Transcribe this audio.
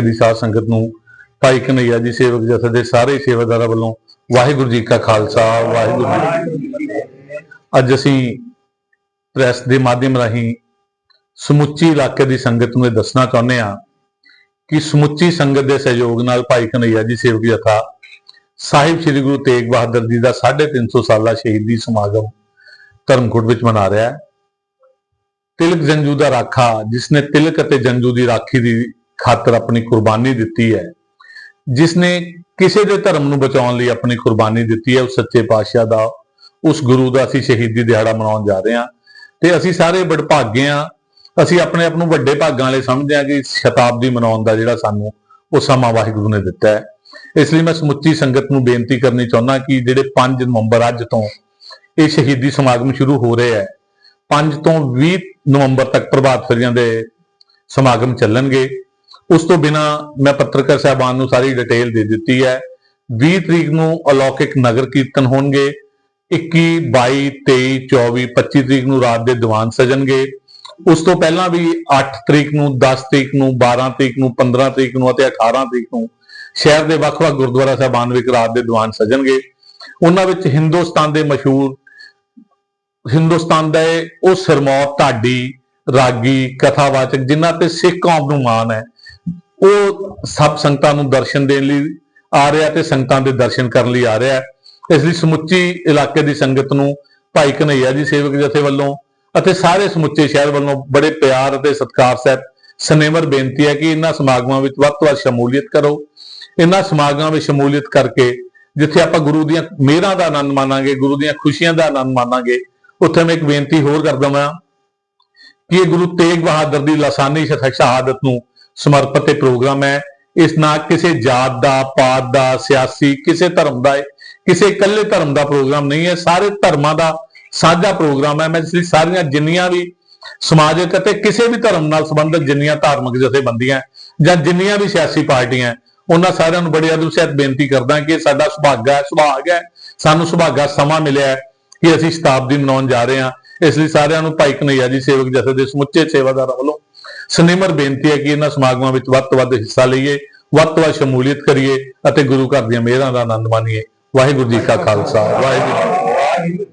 ਦੀ ਸਾਧ ਸੰਗਤ ਨੂੰ ਭਾਈ ਕਨਈਆ ਜੀ ਸੇਵਕ ਜਥੇ ਦੇ ਸਾਰੇ ਸੇਵਾਦਾਰਾਂ ਵੱਲੋਂ ਵਾਹਿਗੁਰੂ ਜੀ ਕਾ ਖਾਲਸਾ, ਵਾਹਿਗੁਰੂ ਜੀ ਕੀ ਫਤਿਹ। ਅੱਜ ਅਸੀਂ ਪ੍ਰੈਸ ਦੇ ਮਾਧਿਅਮ ਰਾਹੀਂ ਸਮੁੱਚੀ ਇਲਾਕੇ ਦੀ ਸੰਗਤ ਨੂੰ ਇਹ ਦੱਸਣਾ ਚਾਹੁੰਦੇ ਹਾਂ ਕਿ ਸਮੁੱਚੀ ਸੰਗਤ ਦੇ ਸਹਿਯੋਗ ਨਾਲ ਭਾਈ ਕਨਈਆ ਜੀ ਸੇਵਕ ਜਥਾ ਸਾਹਿਬ ਸ੍ਰੀ ਗੁਰੂ ਤੇਗ ਬਹਾਦਰ ਜੀ ਦਾ 350 ਸਾਲਾ ਸ਼ਹੀਦੀ ਸਮਾਗਮ ਧਰਮਕੋਟ ਵਿੱਚ ਮਨਾ ਰਿਹਾ ਹੈ ਤਿਲਕ ਜੰਜੂ ਦਾ ਰਾਖਾ, ਜਿਸ ਨੇ ਤਿਲਕ ਅਤੇ ਜੰਜੂ ਦੀ ਰਾਖੀ ਦੀ ਖਾਤਰ ਆਪਣੀ ਕੁਰਬਾਨੀ ਦਿੱਤੀ ਹੈ। ਜਿਸ ਨੇ ਕਿਸੇ ਦੇ ਧਰਮ ਨੂੰ ਬਚਾਉਣ ਲਈ ਆਪਣੀ ਕੁਰਬਾਨੀ ਦਿੱਤੀ ਹੈ ਉਸ ਸੱਚੇ ਪਾਤਸ਼ਾਹ ਦਾ, ਉਸ ਗੁਰੂ ਦਾ ਅਸੀਂ ਸ਼ਹੀਦੀ ਦਿਹਾੜਾ ਮਨਾਉਣ ਜਾ ਰਹੇ ਹਾਂ। ਤੇ ਅਸੀਂ ਸਾਰੇ ਬੜਭਾਗੇ ਹਾਂ। ਅਸੀਂ ਆਪਣੇ ਆਪ ਨੂੰ ਵੱਡੇ ਭਾਗਾਂ ਵਾਲੇ ਸਮਝਦੇ ਹਾਂ ਕਿ ਸ਼ਤਾਬਦੀ ਮਨਾਉਣ ਦਾ ਜਿਹੜਾ ਸਾਨੂੰ ਉਹ ਸਮਾਂ ਵਾਹਿਗੁਰੂ ਨੇ ਦਿੱਤਾ ਹੈ। ਇਸ ਲਈ ਮੈਂ ਸਮੁੱਚੀ ਸੰਗਤ ਨੂੰ ਬੇਨਤੀ ਕਰਨੀ ਚਾਹੁੰਦਾ ਕਿ ਜਿਹੜੇ 5 ਨਵੰਬਰ ਅੱਜ ਤੋਂ ਇਹ ਸ਼ਹੀਦੀ ਸਮਾਗਮ ਸ਼ੁਰੂ ਹੋ ਰਿਹਾ ਹੈ 5 ਤੋਂ 20 ਨਵੰਬਰ ਤੱਕ ਪ੍ਰਭਾਤ ਫੇਰੀਆਂ ਦੇ ਸਮਾਗਮ ਚੱਲਣਗੇ। ਉਸ ਤੋਂ ਬਿਨਾ ਮੈਂ ਪੱਤਰਕਾਰ ਸਾਹਿਬਾਨ ਨੂੰ ਸਾਰੀ ਡਿਟੇਲ ਦੇ ਦਿੱਤੀ ਹੈ। 20 ਤਰੀਕ ਨੂੰ ਅਲੌਕਿਕ ਨਗਰ ਕੀਰਤਨ ਹੋਣਗੇ। 21 22 23 24 25 ਤਰੀਕ ਨੂੰ ਰਾਤ ਦੇ ਦੀਵਾਨ ਸਜਣਗੇ। ਉਸ ਤੋਂ ਪਹਿਲਾਂ ਵੀ 8 ਤਰੀਕ ਨੂੰ 10 ਤਰੀਕ ਨੂੰ 12 ਤਰੀਕ ਨੂੰ 15 ਤਰੀਕ ਨੂੰ ਅਤੇ 18 ਤਰੀਕ ਨੂੰ ਸ਼ਹਿਰ ਦੇ ਵੱਖ-ਵੱਖ ਗੁਰਦੁਆਰਾ ਸਾਹਿਬਾਨ ਵਿੱਚ ਰਾਤ ਦੇ ਦੀਵਾਨ ਸਜਣਗੇ। ਉਹਨਾਂ ਵਿੱਚ ਹਿੰਦੁਸਤਾਨ ਦੇ ਮਸ਼ਹੂਰ ਹਿੰਦੁਸਤਾਨ ਦਾ ਉਹ ਸਰਮੌਤ ਢਾਡੀ, ਰਾਗੀ, ਕਥਾਵਾਚਕ ਜਿਨ੍ਹਾਂ ਤੇ ਸਿੱਖ ਕੌਮ ਨੂੰ ਮਾਣ ਹੈ। ਉਹ ਸਭ ਸੰਗਤਾਂ ਨੂੰ ਦਰਸ਼ਨ ਦੇਣ ਲਈ ਆ ਰਿਹਾ ਤੇ ਸੰਗਤਾਂ ਦੇ ਦਰਸ਼ਨ ਕਰਨ ਲਈ ਆ ਰਿਹਾ ਇਸ ਲਈ ਸਮੁੱਚੀ ਇਲਾਕੇ ਦੀ ਸੰਗਤ ਨੂੰ ਭਾਈ ਕਨਈਆ ਜੀ ਸੇਵਕ ਜਥੇ ਵੱਲੋਂ ਅਤੇ ਸਾਰੇ ਸਮੁੱਚੇ ਸ਼ਹਿਰ ਵੱਲੋਂ ਬੜੇ ਪਿਆਰ ਅਤੇ ਸਤਿਕਾਰ ਸਹਿਤ ਸਨੇਵਰ ਬੇਨਤੀ ਹੈ ਕਿ ਇਹਨਾਂ ਸਮਾਗਮਾਂ ਵਿੱਚ ਵੱਧ ਤੋਂ ਵੱਧ ਸ਼ਮੂਲੀਅਤ ਕਰੋ। ਇਹਨਾਂ ਸਮਾਗਮਾਂ ਵਿੱਚ ਸ਼ਮੂਲੀਅਤ ਕਰਕੇ ਜਿੱਥੇ ਆਪਾਂ ਗੁਰੂ ਦੀਆਂ ਮਿਹਰਾਂ ਦਾ ਆਨੰਦ ਮਾਣਾਂਗੇ ਗੁਰੂ ਦੀਆਂ ਖੁਸ਼ੀਆਂ ਦਾ ਆਨੰਦ ਮਾਣਾਂਗੇ ਉੱਥੇ ਮੈਂ ਇੱਕ ਬੇਨਤੀ ਹੋਰ ਕਰਦਾ ਹਾਂ ਕਿ ਇਹ ਗੁਰੂ ਤੇਗ ਬਹਾਦਰ ਦੀ ਲਾਸਾਨੀ ਸ਼ਹਾਦਤ ਨੂੰ ਸਮਰਪਿਤ ਇਹ ਪ੍ਰੋਗਰਾਮ ਹੈ। ਇਸ ਨਾਲ ਕਿਸੇ ਜਾਤ ਦਾ, ਪਾਤ ਦਾ, ਸਿਆਸੀ, ਕਿਸੇ ਧਰਮ ਦਾ, ਕਿਸੇ ਇਕੱਲੇ ਧਰਮ ਦਾ ਪ੍ਰੋਗਰਾਮ ਨਹੀਂ ਹੈ। ਸਾਰੇ ਧਰਮਾਂ ਦਾ ਸਾਂਝਾ ਪ੍ਰੋਗਰਾਮ ਹੈ। ਮੈਂ ਇਸ ਲਈ ਸਾਰੀਆਂ ਜਿੰਨੀਆਂ ਵੀ ਸਮਾਜਿਕ ਅਤੇ ਕਿਸੇ ਵੀ ਧਰਮ ਨਾਲ ਸੰਬੰਧਿਤ ਜਿੰਨੀਆਂ ਧਾਰਮਿਕ ਜਥੇਬੰਦੀਆਂ ਜਾਂ ਜਿੰਨੀਆਂ ਵੀ ਸਿਆਸੀ ਪਾਰਟੀਆਂ ਉਹਨਾਂ ਸਾਰਿਆਂ ਨੂੰ ਬੜੀ ਅਦਬ ਸਹਿਤ ਬੇਨਤੀ ਕਰਦਾ ਕਿ ਸਾਡਾ ਸੁਭਾਗਾ ਹੈ, ਸੁਭਾਗ ਹੈ। ਸਾਨੂੰ ਸੁਭਾਗਾ ਸਮਾਂ ਮਿਲਿਆ ਹੈ ਕਿ ਅਸੀਂ ਸ਼ਤਾਬਦੀ ਮਨਾਉਣ ਜਾ ਰਹੇ ਹਾਂ। ਇਸ ਲਈ ਸਾਰਿਆਂ ਨੂੰ ਭਾਈ ਕਨਈਆ ਜੀ, ਸੇਵਕ ਜਥੇ ਦੇ ਸਮੁੱਚੇ ਸੇਵਾਦਾਰਾਂ ਵੱਲੋਂ ਸਨੇਮਰ ਬੇਨਤੀ ਹੈ ਕਿ ਇਹਨਾਂ ਸਮਾਗਮਾਂ ਵਿੱਚ ਵੱਧ ਤੋਂ ਵੱਧ ਹਿੱਸਾ ਲਈਏ, ਵੱਧ ਤੋਂ ਵੱਧ ਸ਼ਮੂਲੀਅਤ ਕਰੀਏ ਅਤੇ ਗੁਰੂ ਘਰ ਦੀਆਂ ਮਿਹਰਾਂ ਦਾ ਆਨੰਦ ਮਾਣੀਏ ਵਾਹਿਗੁਰੂ ਜੀ ਕਾ ਖਾਲਸਾ, ਵਾਹਿਗੁਰੂ ਜੀ